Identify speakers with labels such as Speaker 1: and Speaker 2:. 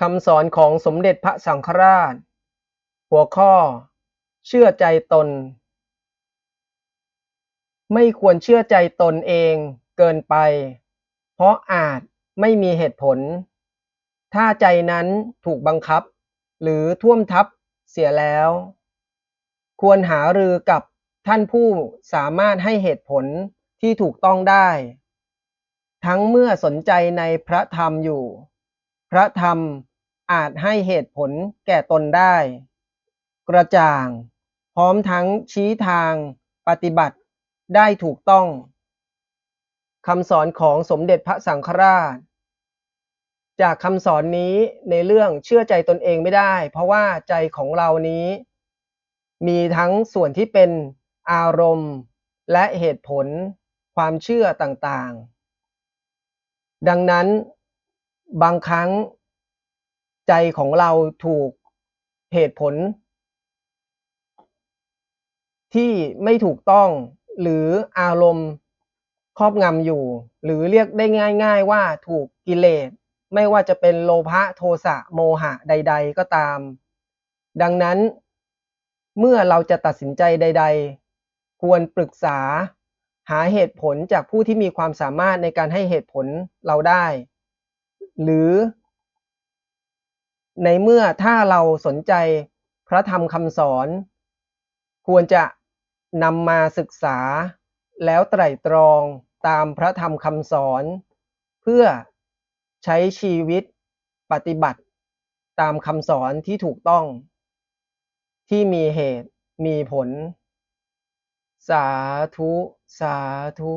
Speaker 1: คำสอนของสมเด็จพระสังฆราช หัวข้อ เชื่อใจตน ไม่ควรเชื่อใจตนเองเกินไป เพราะอาจไม่มีเหตุผล ถ้าใจนั้นถูกบังคับ หรือท่วมทับเสียแล้ว ควรหารือกับท่านผู้สามารถให้เหตุผลที่ถูกต้องได้ ทั้งเมื่อสนใจในพระธรรมอยู่ พระธรรม อาจให้เหตุผลแก่ตนได้ กระจ่าง พร้อมทั้งชี้ทางปฏิบัติได้ถูกต้องคำสอนของสมเด็จพระสังฆราช จากคำสอนนี้ในเรื่องเชื่อใจตนเองไม่ได้ เพราะว่าใจของเรานี้ มีทั้งส่วนที่เป็นอารมณ์ และเหตุผลความเชื่อต่างๆ ดังนั้นบางครั้ง ใจของเราถูกเหตุผล ที่ไม่ถูกต้องหรืออารมณ์ครอบงำอยู่ หรือเรียกได้ง่าย ๆ ว่าถูกกิเลสไม่ว่าจะเป็นโลภะโทสะโมหะใด ๆ ก็ตาม ดังนั้น เมื่อเราจะตัดสินใจใด ๆ ควรปรึกษาหาเหตุผลจากผู้ที่มีความสามารถในการให้เหตุผลเราได้ หรือ ในเมื่อถ้าเราสนใจพระธรรมคำสอน ควรจะนำมาศึกษาแล้วไตร่ตรองตามพระธรรมคำสอน เพื่อใช้ชีวิตปฏิบัติตามคำสอนที่ถูกต้อง ที่มีเหตุมีผล สาธุ สาธุ